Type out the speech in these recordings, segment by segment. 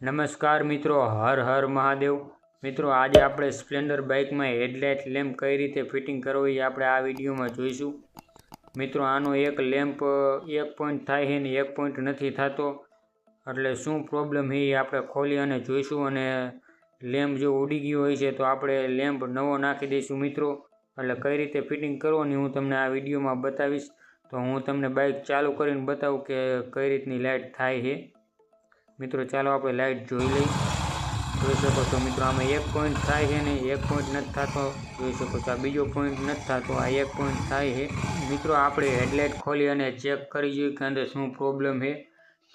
નમસ્કાર મિત્રો, હર હર મહાદેવ. મિત્રો, આજે આપણે સ્પ્લેન્ડર બાઇકમાં હેડલાઇટ લેમ્પ કઈ રીતે ફિટિંગ કરવો એ આપણે આ વિડીયોમાં જોઈશું. મિત્રો, આનો એક લેમ્પ, એક પોઈન્ટ થાય છે ને એક પોઈન્ટ નથી થતો. એટલે શું પ્રોબ્લેમ છે એ આપણે ખોલી અને જોઈશું અને લેમ્પ જો ઉડી ગયો હોય છે તો આપણે લેમ્પ નવો નાખી દઈશું મિત્રો. એટલે કઈ રીતે ફિટિંગ કરવાની હું તમને આ વિડીયોમાં બતાવીશ. તો હું તમને બાઇક ચાલુ કરીને બતાવું કે કઈ રીતની લાઇટ થાય છે. મિત્રો, ચાલો આપણે લાઇટ જોઈ લઈ જોઈ શકો છો મિત્રો, આમાં એક પોઈન્ટ થાય છે ને એક પોઈન્ટ નથી થતો. જોઈ શકો છો આ બીજો પોઈન્ટ નથી થતો, આ એક પોઈન્ટ થાય છે. મિત્રો, આપણે હેડલાઇટ ખોલી અને ચેક કરી જોઈએ કે અંદર શું પ્રોબ્લેમ છે.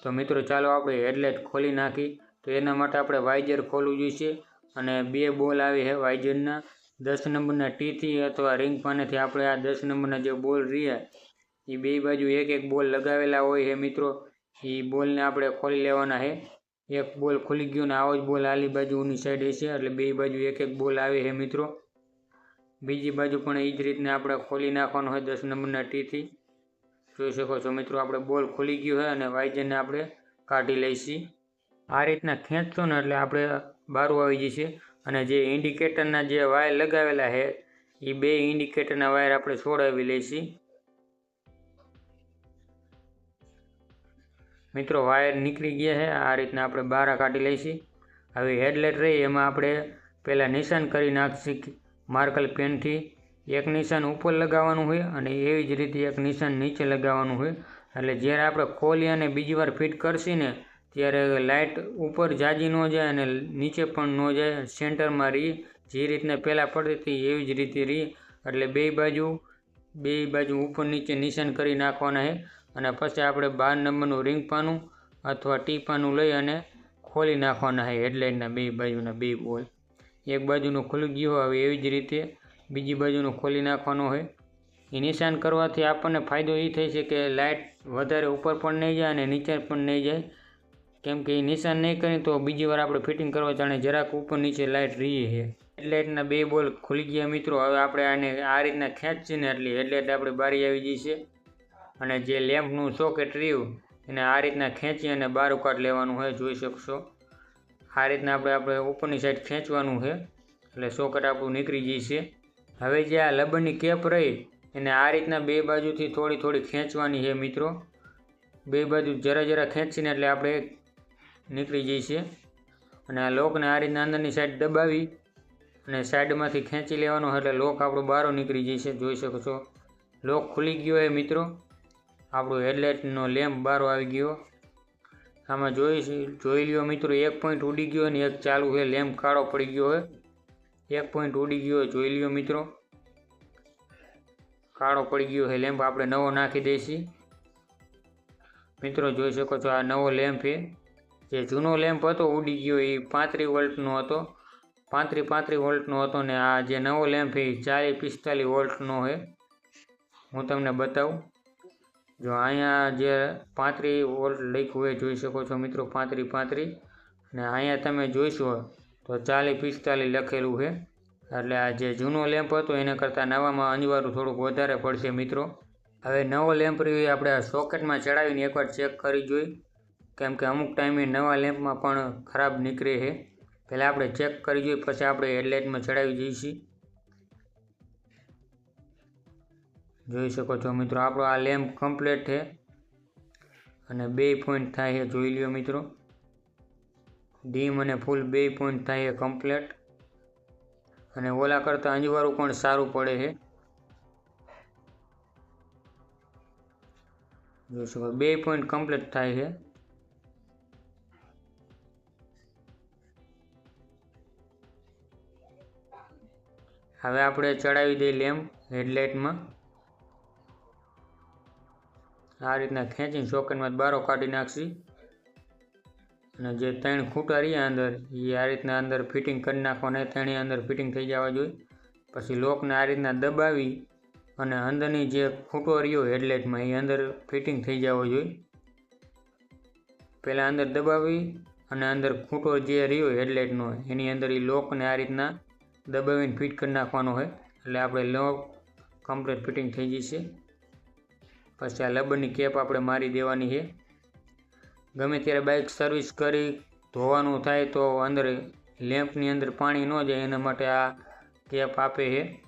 તો મિત્રો, ચાલો આપણે હેડલાઇટ ખોલી નાખી. તો એના માટે આપણે વાઇજર ખોલવું જોઈશે અને બે બોલ આવી છે વાઇજરના દસ નંબરના ટીથી અથવા રિંગ પાનેથી આપણે આ દસ નંબરના જે બોલ રહ્યા, એ બે બાજુ એક એક બોલ લગાવેલા હોય છે મિત્રો. એ બોલને આપણે ખોલી લેવાના છે એક બોલ ખુલી ગયો ને આવો જ બોલ આલી બાજુની સાઈડ હશે, એટલે બે બાજુ એક એક બોલ આવે છે મિત્રો. બીજી બાજુ પણ એ જ રીતના આપણે ખોલી નાખવાનો હોય દસ નંબરના ટીથી. જોઈ શકો છો મિત્રો, આપણે બોલ ખુલી ગયો હોય અને વાઇઝરને આપણે કાઢી લઈશી. આ રીતના ખેંચશો ને એટલે આપણે બારું આવી જશે. અને જે ઇન્ડિકેટરના જે વાયર લગાવેલા છે એ બે ઇન્ડિકેટરના વાયર આપણે છોડાવી લઈશી. મિત્રો, વાયર નીકળી ગયા છે. આ રીતના આપણે બહાર કાઢી લઈશી. હવે હેડલાઇટ રહી, એમાં આપણે પહેલાં નિશાન કરી નાખશી માર્કલ પેનથી. એક નિશાન ઉપર લગાવવાનું હોય અને એવી જ રીતે એક નિશાન નીચે લગાવવાનું હોય. એટલે જ્યારે આપણે ખોલી અને બીજી વાર ફિટ કરશી ને, ત્યારે લાઇટ ઉપર જાજી ન જાય અને નીચે પણ ન જાય. સેન્ટરમાં રહી, જે રીતના પહેલાં પડતી હતી એવી જ રીતે રહી. એટલે બે બાજુ બે બાજુ ઉપર નીચે નિશાન કરી નાખવાના છે. અને પછી આપણે બાર નંબરનું રિંગ પાનું અથવા ટીપાનું લઈ અને ખોલી નાખવાના છે હેડલાઇટના બે બાજુના બે બોલ એક બાજુનું ખુલી ગયું હવે એવી જ રીતે બીજી બાજુનું ખોલી નાખવાનું હોય. એ નિશાન કરવાથી આપણને ફાયદો એ થાય છે કે લાઇટ વધારે ઉપર પણ નહીં જાય અને નીચે પણ નહીં જાય. કેમ કે એ નિશાન નહીં કરીએ તો બીજી વાર આપણે ફિટિંગ કરવા જાણે જરાક ઉપર નીચે લાઇટ રહીએ છે. હેડલાઇટના બે બોલ ખુલી ગયા મિત્રો. હવે આપણે આને આ રીતના ખેંચીને એટલે હેડલાઇટ આપણે બારી આવી જઈ છે. અને જે લેમ્પનું સોકેટ રહ્યું, એને આ રીતના ખેંચી અને બહાર ઉકાટ લેવાનું હોય, જોઈ શકશો. આ રીતના આપણે આપણે ઉપરની સાઈડ ખેંચવાનું છે, એટલે સોકેટ આપણું નીકળી જશે. હવે જે આ લબણની કેપ રહી, એને આ રીતના બે બાજુથી થોડી થોડી ખેંચવાની છે મિત્રો. બે બાજુ જરા જરા ખેંચીને એટલે આપણે નીકળી જશે અને આ લોકને આ રીતના અંદરની સાઈડ દબાવી અને સાઈડમાંથી ખેંચી લેવાનો એટલે લોક આપણો બહાર નીકળી જશે, જોઈ શકો છો લોક ખુલી ગયો હોય મિત્રો. આપણું હેડલાઇટનો લેમ્પ બહાર આવી ગયો. આમાં જોઈ જોઈ લ્યો મિત્રો, એક પોઈન્ટ ઉડી ગયો અને એક ચાલુ છે, લેમ્પ કાળો પડી ગયો હોય એક પોઈન્ટ ઉડી ગયો, જોઈ લ્યો મિત્રો. કાળો પડી ગયો છે લેમ્પ, આપણે નવો નાખી દઈશી. મિત્રો જોઈ શકો છો, આ નવો લેમ્પ છે. જે જૂનો લેમ્પ હતો, ઉડી ગયો, એ પાંત્રીસ વોલ્ટનો હતો. પાંત્રીસ પાંત્રીસ વોલ્ટનો હતો ને આ જે નવો લેમ્પ એ ચાલીસ પિસ્તાલીસ વોલ્ટનો છે. હું તમને બતાવું. જો અહીંયા જે પાંત્રી વોલ્ટ લખ્યું હોય જોઈ શકો છો મિત્રો, પાંત્રી પાંત્રી. અને અહીંયા તમે જોઈશો તો ચાલીસ પિસ્તાલીસ લખેલું છે. એટલે આ જે જૂનો લેમ્પ હતો એના કરતાં નવામાં અનિવાર્ય થોડુંક વધારે પડશે મિત્રો. હવે નવો લેમ્પ રહ્યો આપણે સોકેટમાં ચડાવીને એકવાર ચેક કરી જોઈ. કેમ કે અમુક ટાઈમે નવા લેમ્પમાં પણ ખરાબ નીકળે છે. પહેલાં આપણે ચેક કરી જોઈએ પછી આપણે હેડલાઇટમાં ચડાવી જઈશું. જોઈ શકો છો મિત્રો, આપણો આ લેમ્પ કમ્પ્લીટ છે. અને બે પોઈન્ટ થાય છે, જોઈ લ્યો મિત્રો. ડીમ અને ફૂલ બે પોઈન્ટ થાય છે કમ્પ્લીટ અને ઓલા કરતાં અંજવાળું પણ સારું પડે છે. જોઈ શકો, બે પોઈન્ટ કમ્પ્લીટ થાય છે. હવે આપણે ચડાવી દઈએ લેમ્પ, હેડલાઇટમાં. આ રીતના ખેંચીને સોકેટમાં બારો કાઢી નાખશી. અને જે ત્રણ ખૂંટા રહ્યા અંદર એ આ રીતના અંદર ફિટિંગ કરી નાખવાના ત્રણેય અંદર ફિટિંગ થઈ જવા જોઈએ. પછી લોકને આ રીતના દબાવી અને અંદરની જે ખૂંટો રહ્યો હેડલાઇટમાં એ અંદર ફિટિંગ થઈ જવો જોઈએ. પહેલાં અંદર દબાવી અને અંદર ખૂંટો જે રહ્યો હેડલાઇટનો, એની અંદર એ લોકને આ રીતના દબાવીને ફિટ કરી નાખવાનો હોય. એટલે આપણે લોક કમ્પ્લીટ ફિટિંગ થઈ જશે. પછી આ લબરની કેપ આપણે મારી દેવાની છે. ગમે ત્યારે બાઇક સર્વિસ કરી, ધોવાનું થાય તો અંદર લેમ્પની અંદર પાણી ન જાય એના માટે આ કેપ આપે છે.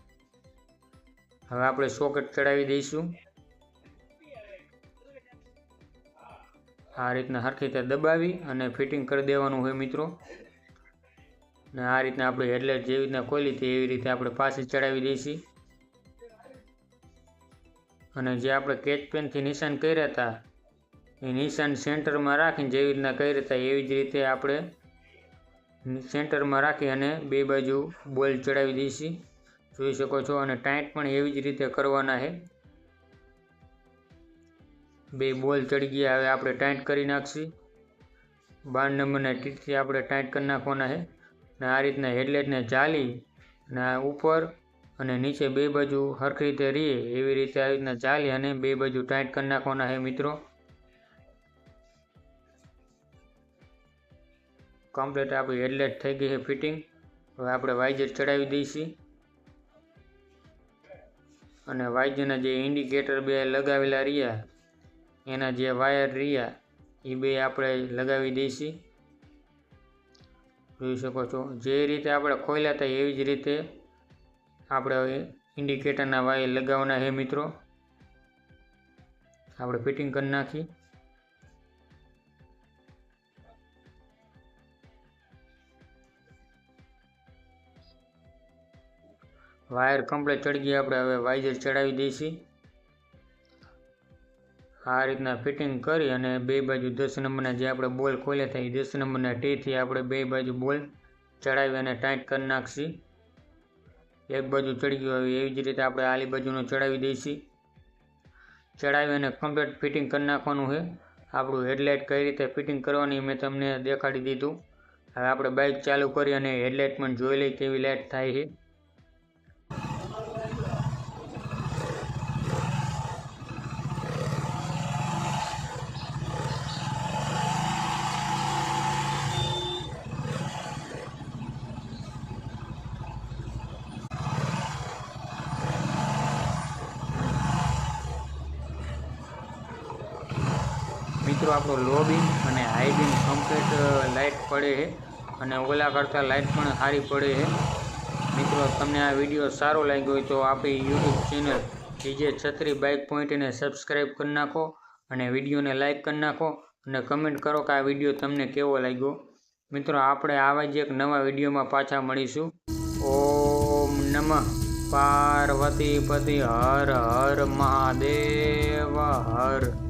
હવે આપણે સોકેટ ચડાવી દઈશું. આ રીતના સરખી રીતે દબાવી અને ફિટિંગ કરી દેવાનું હોય મિત્રો. ને આ રીતના આપણે હેડલાઇટ જેવી રીતના ખોલી હતી એવી રીતે આપણે પાછી ચડાવી દઈશી. અને જે આપણે કેચ પેનથી નિશાન કર્યા હતા, એ નિશાન સેન્ટરમાં રાખીને જેવી રીતના કર્યા હતા, એવી જ રીતે આપણે સેન્ટરમાં રાખી અને બે બાજુ બોલ ચડાવી દઈશી. જોઈ શકો છો અને ટાઈટ પણ એવી જ રીતે કરવાના છે. બે બોલ ચડી ગયા, હવે આપણે ટાઈટ કરી નાખશી. બાર નંબરના ટીટથી આપણે ટાઈટ કરી નાખવાના છે. અને આ રીતના હેડલાઇટને ચાલી અને ઉપર અને નીચે બે બાજુ સરખી રીતે રહીએ એવી રીતે આવી રીતના ચાલી અને બે બાજુ ટાઈટ કરી નાખવાના છે મિત્રો. કમ્પ્લીટ આપણી હેડલાઇટ થઈ ગઈ છે ફિટિંગ હવે આપણે વાઇજર ચડાવી દઈશી. અને વાઇજરના જે ઇન્ડિકેટર બે લગાવેલા રહ્યા, એના જે વાયર રહ્યા, એ બે આપણે લગાવી દઈશી. જોઈ શકો છો, જે રીતે આપણે ખોલ્યા હતા એવી જ રીતે આપણે ઇન્ડિકેટરના વાયર લગાવવાના છે મિત્રો. આપણે ફિટિંગ કરી નાખી. વાયર કમ્પ્લેટ ચડી ગયા આપણે હવે વાઇઝર ચડાવી દઈશી. આ રીતના ફિટિંગ કરી અને બે બાજુ દસ નંબરના જે આપણે બોલ ખોલ્યા હતા, એ દસ નંબરના ટીથી આપણે બે બાજુ બોલ ચડાવી અને ટાઈટ કરી નાખશી. એક બાજુ ચડી ગયું હોય એવી જ રીતે આપણે આલી બાજુનો ચડાવી દઈશી. ચડાવી અને કમ્પ્લીટ ફિટિંગ કરી નાખવાનું છે. આપણું હેડલાઇટ કઈ રીતે ફિટિંગ કરવાની મેં તમને દેખાડી દીધું. હવે આપણે બાઇક ચાલુ કરી અને હેડલાઇટ પણ જોઈ લઈ કેવી લાઇટ થાય છે. મિત્રો, આપણો લો બીમ અને હાઈ બીમ કમ્પ્લીટ લાઇટ પડે છે. અને ઓલા કરતાં લાઇટ પણ સારી પડે છે. મિત્રો, તમને આ વીડિયો સારો લાગ્યો હોય તો આપણી YouTube channel DJ Chhatri bike પોઈન્ટને સબસ્ક્રાઈબ કરી નાખો અને વિડીયોને લાઇક કરી નાખો અને કમેન્ટ કરો કે આ વીડિયો તમને કેવો લાગ્યો. મિત્રો, આપણે આવા જ એક નવા વિડીયોમાં પાછા મળીશું. ઓમ નમઃ. પાર્વતી પતિ હર હર મહાદેવ હર.